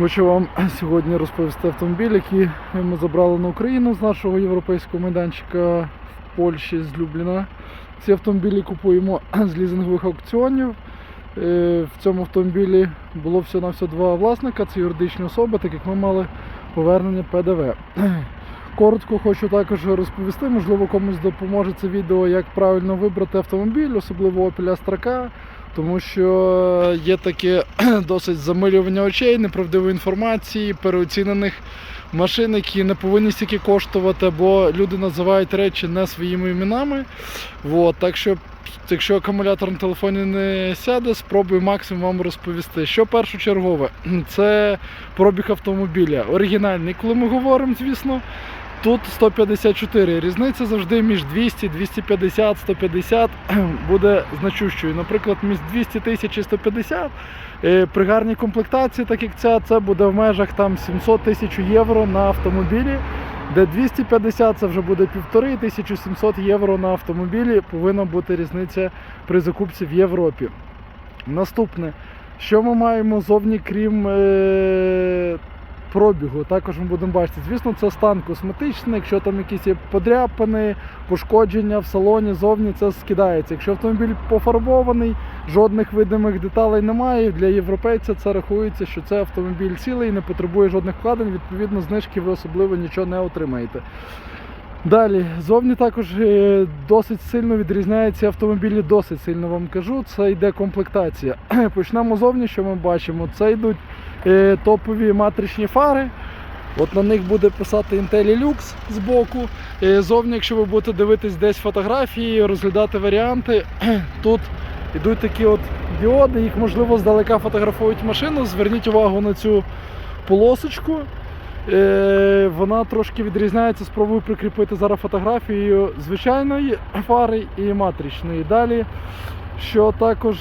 Хочу вам сьогодні розповісти автомобіль, який ми забрали на Україну з нашого європейського майданчика в Польщі з Любліна. Ці автомобілі купуємо з лізингових аукціонів. Е, В цьому автомобілі було всього на все два власника, це юридичні особи, так як ми мали повернення ПДВ. Коротко хочу також розповісти, можливо, комусь допоможе це відео, як правильно вибрати автомобіль, особливо Opel Astra тому що є таке досить замилювання очей, неправдивої інформації, переоцінених машин, які не повинні стільки коштувати, бо люди називають речі не своїми іменами. От, так що, якщо акумулятор на телефоні не сяде, спробую максимум вам розповісти. Що першочергове, це пробіг автомобіля. Оригінальний, коли ми говоримо, звісно. Тут 154. Різниця завжди між 200, 250, 150 буде значущою. Наприклад, між 200 тисяч і 150 е, при гарній комплектації, так як ця, це буде в межах там 700 тисяч євро на автомобілі. Де 250 це вже буде півтори, 1700 євро на автомобілі повинна бути різниця при закупці в Європі. Наступне, що ми маємо зовні, крім е, пробігу, також ми будемо бачити. Звісно, це стан косметичний, якщо там якісь є подряпини, пошкодження в салоні, зовні це скидається. Якщо автомобіль пофарбований, жодних видимих деталей немає. Для європейця це рахується, що це автомобіль цілий, не потребує жодних вкладень, відповідно, знижки ви особливо нічого не отримаєте. Далі, зовні також е, досить сильно відрізняються автомобілі, досить сильно вам кажу. Це йде комплектація. Почнемо зовні, що ми бачимо. Це йдуть топові матричні фари. От на них буде писати IntelliLux з боку. Е, Зовні, якщо ви будете дивитись десь фотографії, розглядати варіанти, тут йдуть такі от діоди, їх можливо здалека фотографують машину. Зверніть увагу на цю полосочку. Е, Вона трошки відрізняється, спробую прикріпити зараз фотографію звичайної фари і матричної. Далі, що також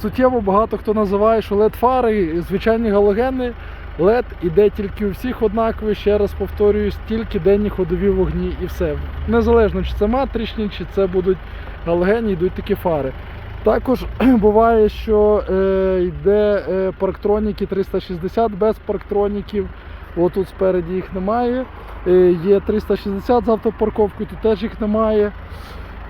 суттєво багато хто називає, що LED фари, звичайні галогени. LED іде тільки у всіх однакові, ще раз повторююсь, тільки денні ходові вогні і все. Незалежно чи це матричні, чи це будуть галогені, йдуть такі фари. Також буває, що е, йде е, парктроніки 360 без парктроніків. Отут спереді їх немає. Е, є 360 з автопарковкою, тут теж їх немає.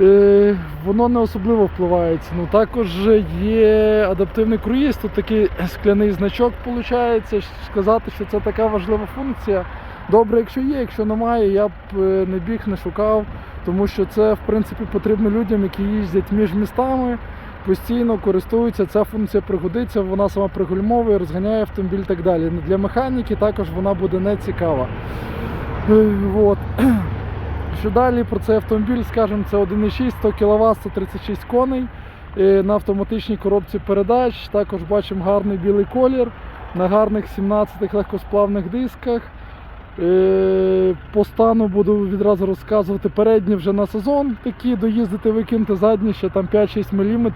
Е, воно не особливо впливається. Ну, також є адаптивний круїз, тут такий скляний значок виходить. Сказати, що це така важлива функція. Добре, якщо є, якщо немає, я б е, не біг, не шукав, тому що це в принципі потрібно людям, які їздять між містами, постійно користуються. Ця функція пригодиться, вона сама пригальмовує, розганяє автомобіль і так далі. Для механіки також вона буде не цікава. Е, Вот. Що далі про цей автомобіль, скажімо, це 1,6, 100 кВт, 136 коней е, на автоматичній коробці передач. Також бачимо гарний білий колір на гарних 17 легкосплавних дисках. Е, По стану буду відразу розказувати. Передні вже на сезон такі доїздити, викинути, задні ще там 5-6 мм.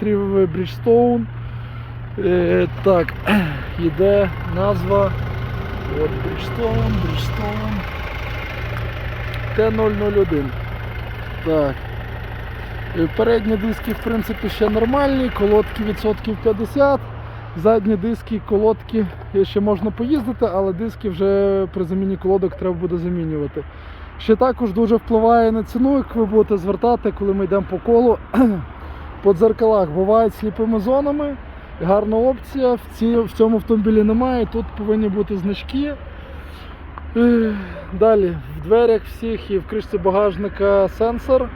Е, Так, йде назва. Bridgestone, Bridgestone. Т001. Так. Е, Передні диски, в принципі, ще нормальні, колодки відсотків 50. Задні диски, колодки е, ще можна поїздити, але диски вже при заміні колодок треба буде замінювати. Ще також дуже впливає на ціну, як ви будете звертати, коли ми йдемо по колу. По дзеркалах бувають сліпими зонами. Гарна опція. В, цьому автомобілі немає. Тут повинні бути значки. Далі в дверях всіх і в кришці багажника сенсор.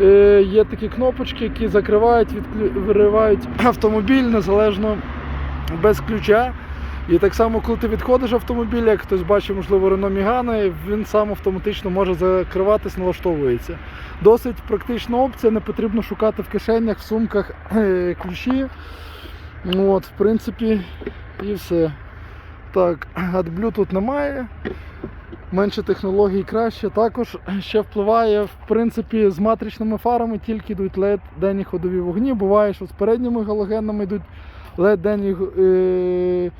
Е, Є такі кнопочки, які закривають, виривають автомобіль незалежно без ключа. І так само, коли ти відходиш автомобіль, як хтось бачить, можливо, Renault Megane, він сам автоматично може закриватись, налаштовується. Досить практична опція, не потрібно шукати в кишенях, в сумках е, ключі. Ну От, в принципі, і все. Так, AdBlue тут немає. Менше технологій краще. Також ще впливає, в принципі, з матричними фарами тільки йдуть LED денні ходові вогні. Буває, що з передніми галогенами йдуть LED денні, е,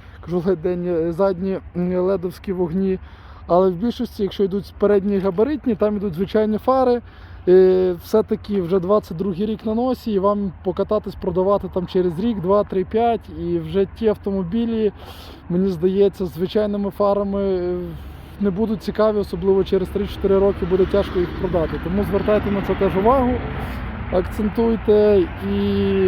е, задні ледовські вогні. Але в більшості, якщо йдуть передні габаритні, там йдуть звичайні фари. е, все-таки вже 22 рік на носі, і вам покататись, продавати там через рік, 2, 3, 5. І вже ті автомобілі, мені здається, звичайними фарами не будуть цікаві, особливо через 3-4 роки буде тяжко їх продати. Тому звертайте на це теж увагу. Акцентуйте, і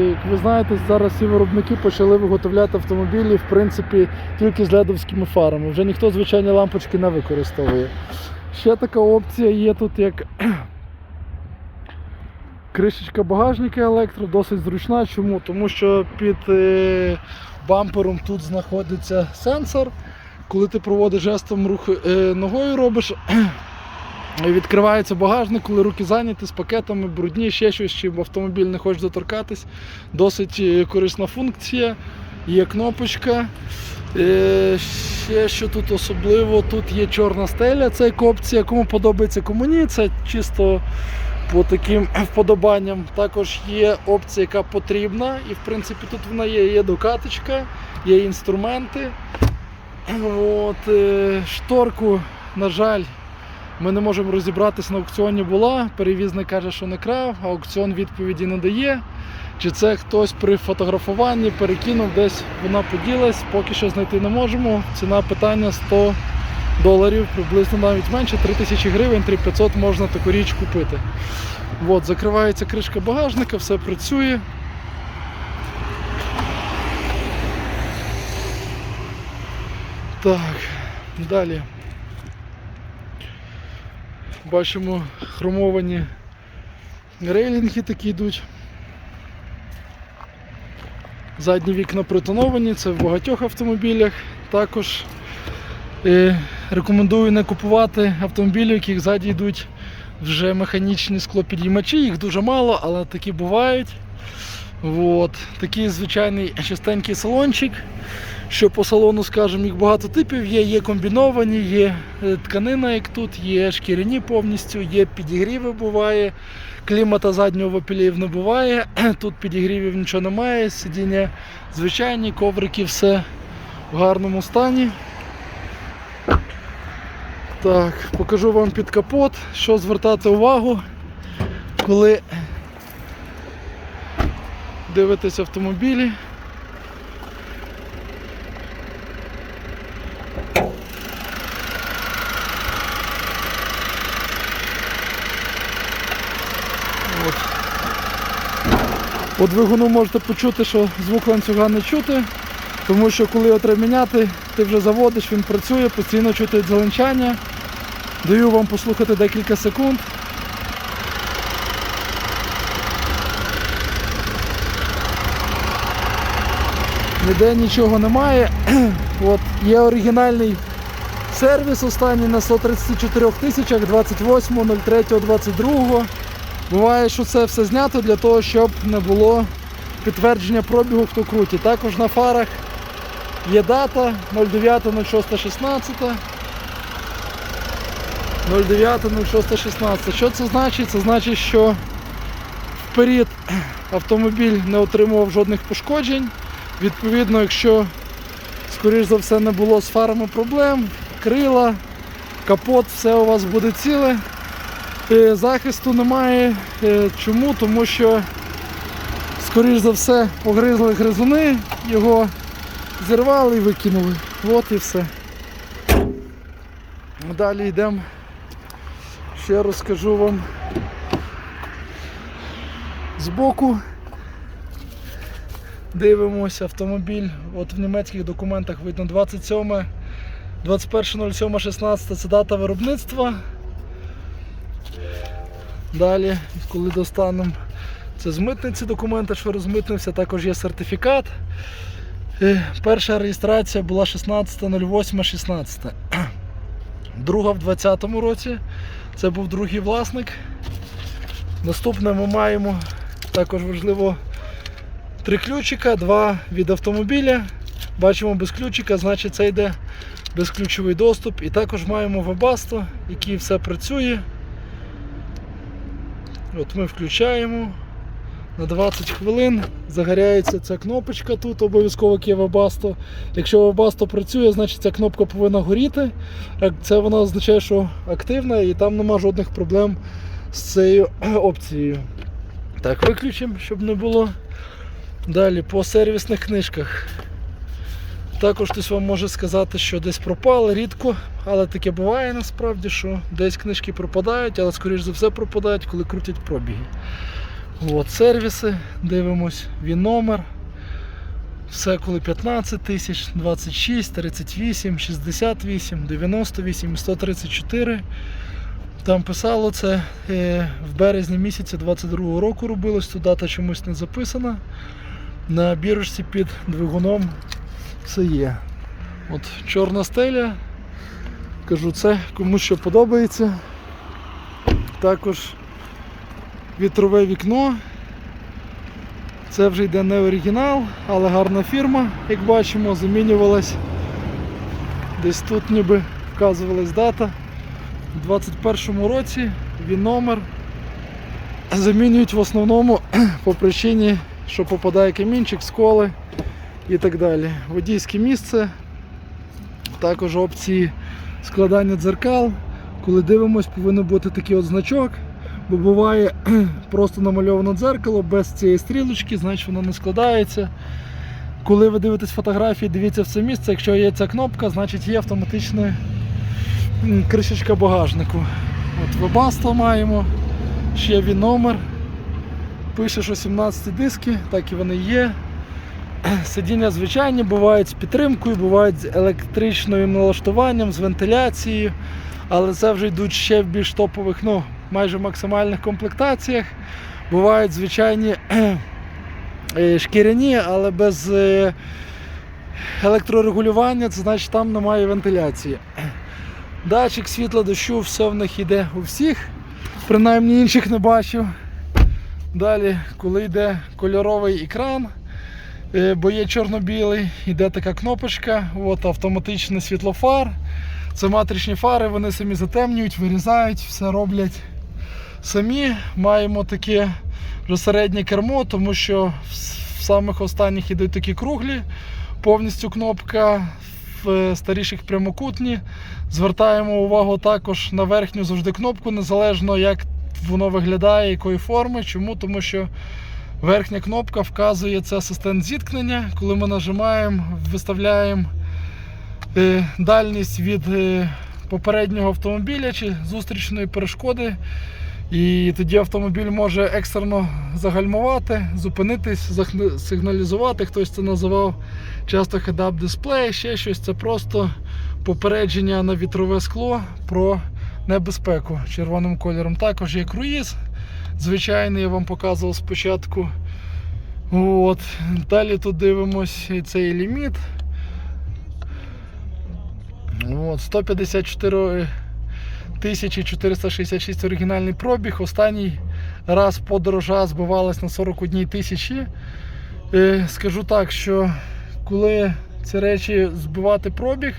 як ви знаєте, зараз всі виробники почали виготовляти автомобілі, в принципі, тільки з ледовськими фарами. Вже ніхто звичайні лампочки не використовує. Ще така опція є тут, як кришечка багажника електро, досить зручна. Чому? Тому що під е, бампером тут знаходиться сенсор. Коли ти проводиш жестом рух е, ногою робиш, Відкривається багажник, коли руки зайняті з пакетами, брудні, ще щось, чим автомобіль не хоче доторкатись. Досить е, корисна функція. Є кнопочка. Е, Ще що тут особливо, тут є чорна стеля, це опція. Кому подобається, кому ні, це чисто по таким вподобанням. Також є опція, яка потрібна, і в принципі тут вона є. Є докаточка, є інструменти. От, е, Шторку, на жаль, ми не можемо розібратися на аукціоні була. Перевізник каже, що не крав, а аукціон відповіді не дає. Чи це хтось при фотографуванні перекинув, десь вона поділась, поки що знайти не можемо. Ціна питання 100 доларів, приблизно навіть менше, 3000 гривень, 3500 можна таку річ купити. От, закривається кришка багажника, все працює. Так, далі. Бачимо хромовані рейлінги такі йдуть. Задні вікна притоновані, це в багатьох автомобілях. Також е, рекомендую не купувати автомобілі, у яких ззаді йдуть вже механічні склопідіймачі, їх дуже мало, але такі бувають. От. Такий звичайний чистенький салончик. Що по салону, скажімо, їх багато типів є, є комбіновані, є е, тканина, як тут, є шкіряні повністю, є підігріви буває. Клімата заднього вапілів не буває. Тут підігрівів нічого немає, сидіння звичайні, коврики, все в гарному стані. Так, покажу вам під капот, що звертати увагу, коли дивитесь автомобілі. От. По двигуну можете почути, що звук ланцюга не чути, тому що коли його треба міняти, ти вже заводиш, він працює, постійно чути дзеленчання. Даю вам послухати декілька секунд. Ніде нічого немає. От, є оригінальний сервіс останній на 134 тисячах 28.03.22. Буває, що це все знято для того, щоб не було підтвердження пробігу, хто круті. Також на фарах є дата 09.06.16. 09.06.16. Що це значить? Це значить, що вперед автомобіль не отримував жодних пошкоджень. Відповідно, якщо, скоріш за все, не було з фарами проблем, крила, капот, все у вас буде ціле. Е, Захисту немає. Е, Чому? Тому що, скоріш за все, погризли гризуни, його зірвали і викинули. От і все. Далі йдемо. Ще розкажу вам збоку. Дивимося автомобіль. От в німецьких документах видно 27, 21.07.16 це дата виробництва. Далі, коли достанемо, це з митниці документи, що розмитнився, також є сертифікат. Е, Перша реєстрація була 16.08.16. Друга в 2020 році. Це був другий власник. Наступне ми маємо також важливо три ключика, два від автомобіля. Бачимо без ключика, значить це йде безключовий доступ. І також маємо Webasto, який все працює. От Ми включаємо. На 20 хвилин загоряється ця кнопочка тут, обов'язково Webasto. Якщо Webasto працює, значить ця кнопка повинна горіти. Це вона означає, що активна і там нема жодних проблем з цією опцією. Так, виключимо, щоб не було. Далі по сервісних книжках. Також хтось вам може сказати, що десь пропали рідко, але таке буває насправді, що десь книжки пропадають, але скоріш за все пропадають, коли крутять пробіги. От, сервіси, дивимось, він номер. Все коли 15 тисяч, 26, 38, 68, 98, 134. Там писало це е, в березні місяці 22 року робилось, тут дата чомусь не записана. На бірочці під двигуном все є. От чорна стеля. Кажу, це кому що подобається. Також вітрове вікно. Це вже йде не оригінал, але гарна фірма, як бачимо, замінювалась. Десь тут ніби вказувалась дата. У 21-му році він номер замінюють в основному по причині, що попадає камінчик, сколи і так далі. Водійське місце, також опції складання дзеркал. Коли дивимось, повинен бути такий от значок, бо буває просто намальовано дзеркало без цієї стрілочки, значить воно не складається. Коли ви дивитесь фотографії, дивіться в це місце, якщо є ця кнопка, значить є автоматична кришечка багажнику. От вебасто маємо, ще він номер. Пише, що 17 диски, так і вони є. Сидіння звичайні, бувають з підтримкою, бувають з електричним налаштуванням, з вентиляцією, але це вже йдуть ще в більш топових, ну, майже максимальних комплектаціях. Бувають звичайні е, шкіряні, але без е, електрорегулювання, це значить там немає вентиляції. Датчик світла дощу, все в них йде у всіх, принаймні інших не бачив. Далі, коли йде кольоровий екран, бо є чорно-білий, йде така кнопочка, от автоматичний світлофар. Це матричні фари, вони самі затемнюють, вирізають, все роблять самі. Маємо таке вже середнє кермо, тому що в самих останніх йдуть такі круглі, повністю кнопка, в е, старіших прямокутні. Звертаємо увагу також на верхню завжди кнопку, незалежно як воно виглядає, якої форми. Чому? Тому що верхня кнопка вказує це асистент зіткнення. Коли ми нажимаємо, виставляємо е, дальність від е, попереднього автомобіля чи зустрічної перешкоди. І тоді автомобіль може екстрено загальмувати, зупинитись, сигналізувати. Хтось це називав часто head-up дисплей, ще щось. Це просто попередження на вітрове скло про небезпеку червоним кольором. Також є круїз. Звичайний, я вам показував спочатку. От. Далі тут дивимось цей ліміт. От, 154 1466 оригінальний пробіг. Останній раз подорожа збивалась на 41 тисячі. Е, Скажу так, що коли ці речі збивати пробіг,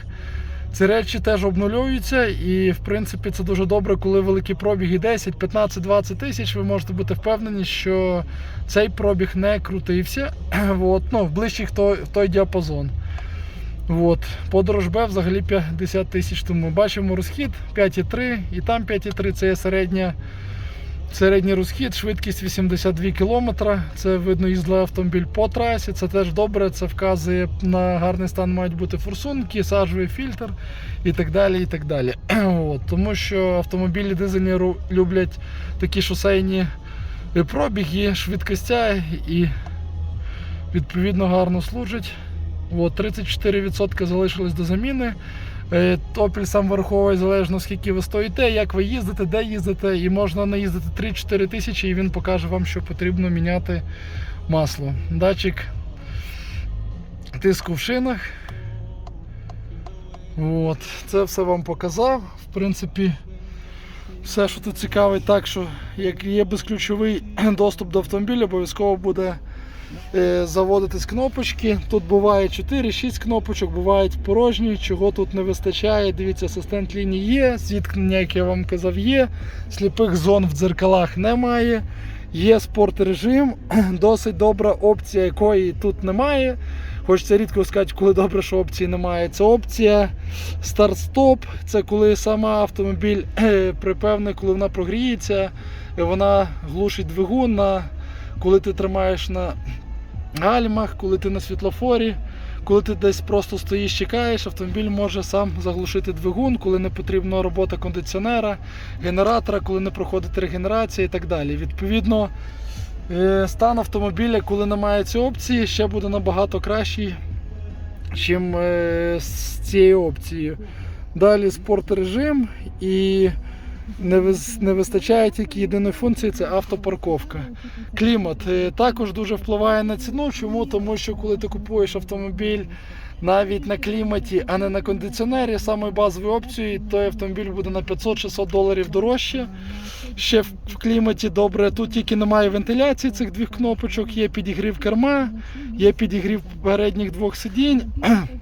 ці речі теж обнулюються, і в принципі це дуже добре, коли великі пробіги 10, 15, 20 тисяч, ви можете бути впевнені, що цей пробіг не крутився от, ну, в ближчих той, той діапазон. От. Подорож Б взагалі 50 тисяч тому. Бачимо розхід 5,3 і там 5,3 це є середня, середній розхід, швидкість 82 км. Це видно їздили автомобіль по трасі. Це теж добре, це вказує на гарний стан мають бути форсунки, сажовий фільтр і так далі. і так далі. От. Тому що автомобілі дизельні люблять такі шосейні пробіги, швидкостя і відповідно гарно служать. От, 34% залишилось до заміни. Е, Опіль сам враховує залежно скільки ви стоїте, як ви їздите, де їздите, і можна наїздити 3-4 тисячі, і він покаже вам, що потрібно міняти масло. Датчик тиску в шинах. От, це все вам показав. В принципі, все, що тут цікавить, так що як є безключовий доступ до автомобіля, обов'язково буде заводитись кнопочки. Тут буває 4-6 кнопочок, бувають порожні, чого тут не вистачає. Дивіться, асистент лінії є, зіткнення, як я вам казав, є. Сліпих зон в дзеркалах немає. Є спорт режим, досить добра опція, якої тут немає. Хочеться рідко сказати, коли добре, що опції немає. Це опція старт-стоп. Це коли сама автомобіль е, припевне, коли вона прогріється, вона глушить двигун, на, коли ти тримаєш на гальмах, коли ти на світлофорі. Коли ти десь просто стоїш, чекаєш, автомобіль може сам заглушити двигун, коли не потрібна робота кондиціонера, генератора, коли не проходить регенерація і так далі. Відповідно, е, стан автомобіля, коли немає цієї опції, ще буде набагато кращий, ніж з цією опцією. Далі спорт-режим і не, вистачає тільки єдиної функції це автопарковка. Клімат е, також дуже впливає на ціну. Чому? Тому що коли ти купуєш автомобіль навіть на кліматі, а не на кондиціонері, самою базовою опцією, той автомобіль буде на 500-600 доларів дорожче. Ще в кліматі добре. Тут тільки немає вентиляції цих двох кнопочок, є підігрів керма, є підігрів передніх двох сидінь.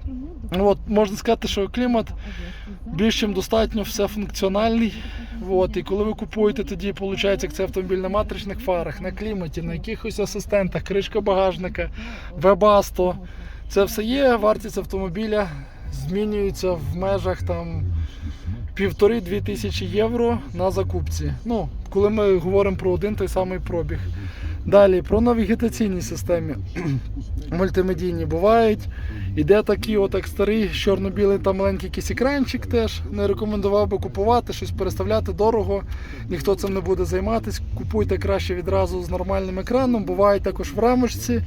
От, можна сказати, що клімат більш чим достатньо все функціональний. От, і коли ви купуєте, тоді виходить, як це автомобіль на матричних фарах, на кліматі, на якихось асистентах, кришка багажника, вебасто. Це все є. Вартість автомобіля змінюється в межах там півтори-дві тисячі євро на закупці. Ну, коли ми говоримо про один той самий пробіг. Далі про навігаційні системи мультимедійні бувають. Іде такий от як старий чорно-білий та маленький якийсь екранчик теж. Не рекомендував би купувати, щось переставляти дорого. Ніхто цим не буде займатися. Купуйте краще відразу з нормальним екраном. Буває також в рамочці.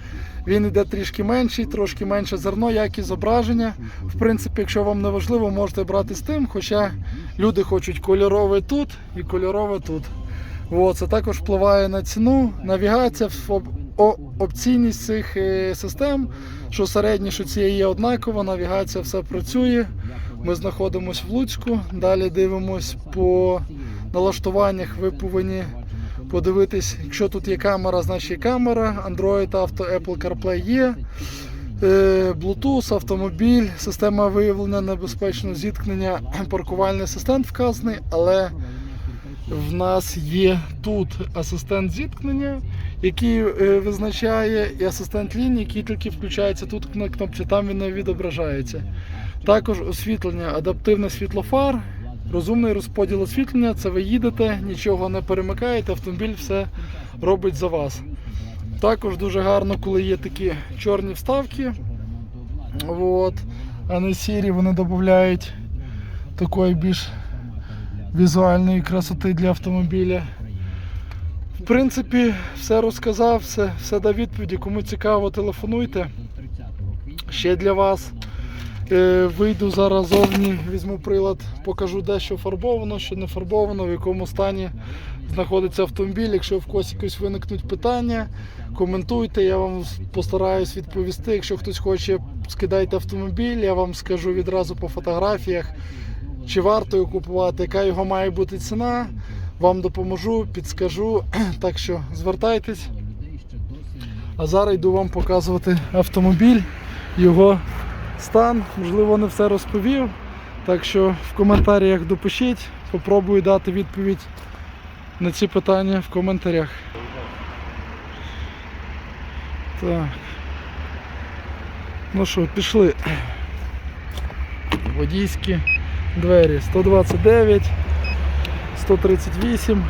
Він йде трішки менший, трошки менше зерно, якість зображення. В принципі, якщо вам не важливо, можете брати з тим. Хоча люди хочуть кольорове тут і кольорове тут. От, це також впливає на ціну. Навігація, о- опційність цих е, систем, що середні, що цієї є однакова, навігація все працює. Ми знаходимося в Луцьку. Далі дивимось по налаштуваннях. Ви повинні подивитись, якщо тут є камера, значить камера. Android Auto, Apple CarPlay є. Е, Bluetooth, автомобіль, система виявлення небезпечного зіткнення, паркувальний асистент вказаний, але в нас є тут асистент зіткнення, який е, визначає, і асистент лінії, який тільки включається тут на кнопці, там він не відображається. Також освітлення, адаптивне світлофар, розумний розподіл освітлення. Це ви їдете, нічого не перемикаєте, автомобіль все робить за вас. Також дуже гарно, коли є такі чорні вставки. От, а не сірі, вони додають такої більш візуальної красоти для автомобіля. В принципі, все розказав, все, все дав відповіді. Кому цікаво, телефонуйте. Ще для вас. Е, вийду зараз зовні, візьму прилад, покажу де що фарбовано, що не фарбовано, в якому стані знаходиться автомобіль. Якщо в когось якось виникнуть питання, коментуйте, я вам постараюсь відповісти. Якщо хтось хоче, скидайте автомобіль, я вам скажу відразу по фотографіях, чи варто його купувати, яка його має бути ціна. Вам допоможу, підскажу. Так що звертайтесь. А зараз йду вам показувати автомобіль, його стан. Можливо, не все розповів. Так що в коментарях допишіть, попробую дати відповідь на ці питання в коментарях. Так. Ну що, пішли. Водійські двері 129, 138,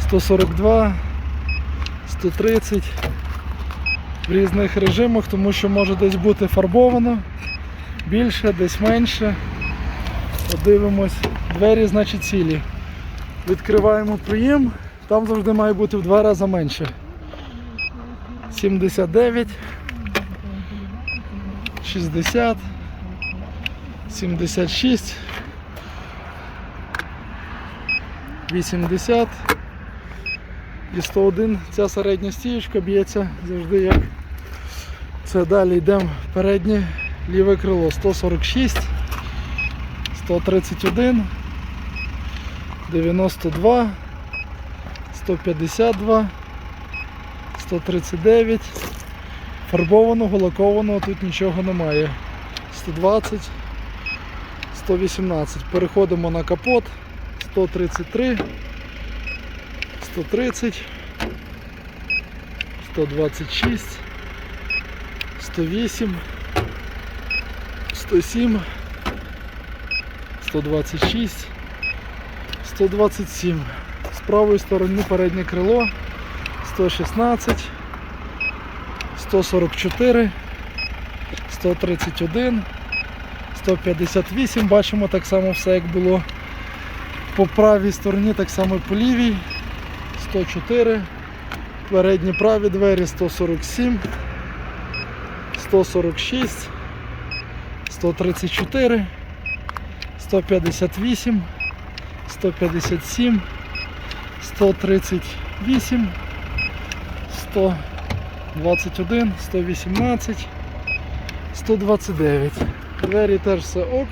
142, 130 в різних режимах, тому що може десь бути фарбовано більше, десь менше. Подивимось. Двері, значить, цілі. Відкриваємо приєм, там завжди має бути в два рази менше. 79, 60, 76, 80 і 101. Ця середня стіючка б'ється завжди як. Це далі йдемо в переднє ліве крило 146, 131, 92, 152, 139. Фарбованого, лакованого тут нічого немає. 120, 118. Переходимо на капот. 133, 130, 126, 108, 107, 126, 127. З правої сторони переднє крило 116, 144, 131, 158. Бачимо так само все як було по правій стороні, так само по лівій. 104, передні праві двері 147, 146, 134, 158, 157, 138, 121, 118, 129. Двері теж все ок.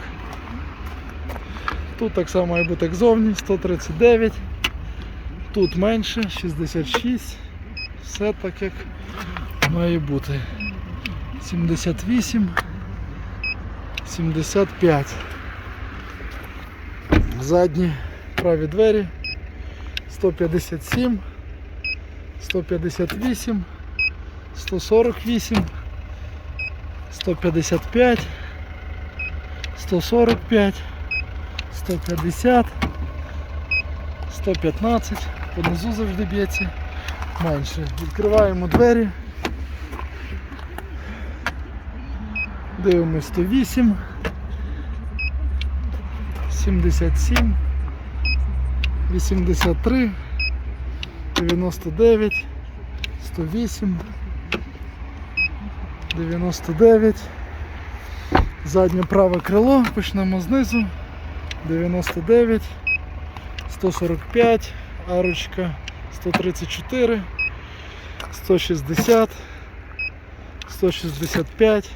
Тут так само має бути як зовні, 139. Тут менше, 66. Все так як має бути. 78. 75. Задні праві двері. 157. 158. 148. 155. 145. 150. 115, понизу завжди б'ється менше. Відкриваємо двері. Дивимось 108, 77, 83, 99, 108, 99. Заднє праве крило, почнемо знизу. 99. 145, арочка 134, 160, 165,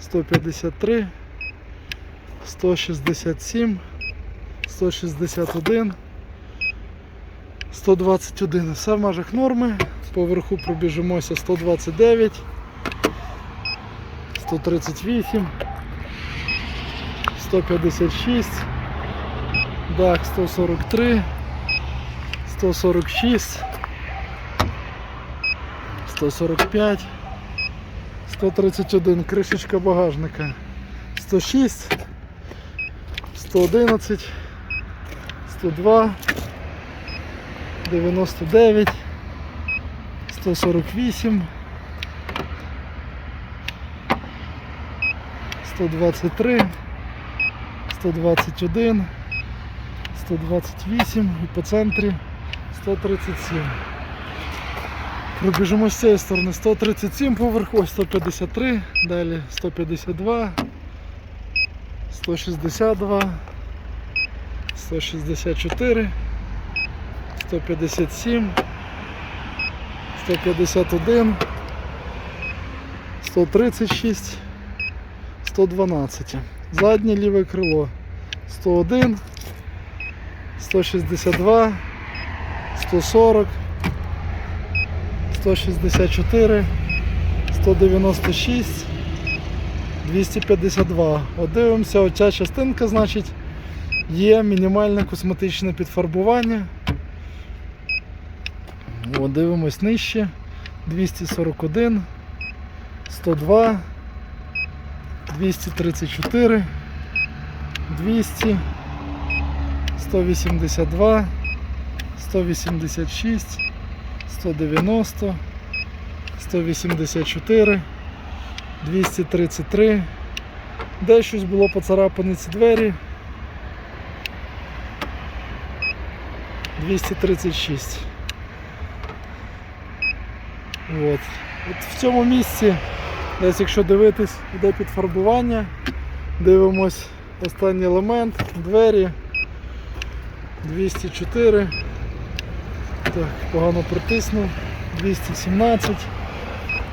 153, 167, 161, 121. Все в межах норми. Поверху пробіжимося 129, 138, 156. Дах 143, 146, 145, 131, кришечка багажника, 106, 111, 102, 99, 148, 123, 121, 128 і по центрі 137. Пробіжимо з цієї сторони 137 поверху, ось 153, далі 152, 162, 164, 157, 151, 136, 112. Заднє ліве крило 101. 162, 140, 164, 196, 252. От дивимося, оця частинка, значить, є мінімальне косметичне підфарбування. От, дивимось нижче. 241, 102, 234, 200. 182, 186, 190, 184, 233. Де щось було поцарапані ці двері. 236. От. От в цьому місці, десь якщо дивитись, йде підфарбування, дивимось останній елемент, двері. 204. Так, погано притиснув. 217.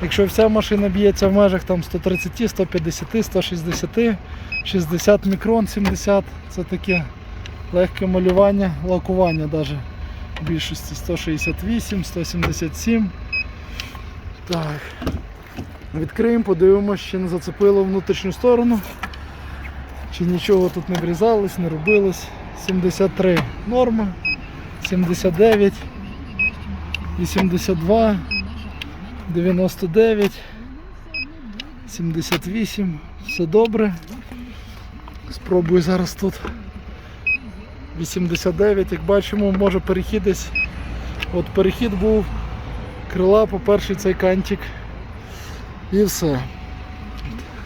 Якщо вся машина б'ється в межах там 130, 150, 160, 60 мікрон, 70, це таке легке малювання, лакування навіть в більшості 168, 177. Так. Відкриємо, подивимося, чи не зацепило внутрішню сторону, чи нічого тут не врізалось, не робилось. 73 норма, 79, 82, 99, 78, все добре. Спробую зараз тут 89, як бачимо, може перехід десь. От перехід був, крила по перший цей кантик. І все.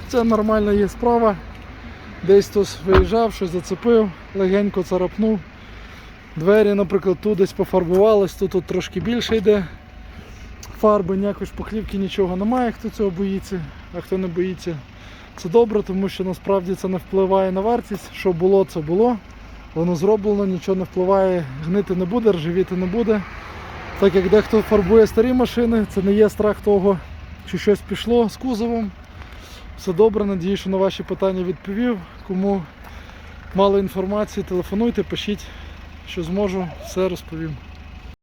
Це нормальна є справа. Десь хтось виїжджав, щось зацепив, легенько царапнув. Двері, наприклад, тут десь пофарбувались, тут, тут трошки більше йде. Фарби, ніякої шпаклівки, нічого немає, хто цього боїться, а хто не боїться. Це добре, тому що насправді це не впливає на вартість. Що було, це було. Воно зроблено, нічого не впливає, гнити не буде, ржавіти не буде. Так як дехто фарбує старі машини, це не є страх того, що щось пішло з кузовом. Все добре, надію, що на ваші питання відповів. Кому мало інформації, телефонуйте, пишіть, що зможу, все розповім.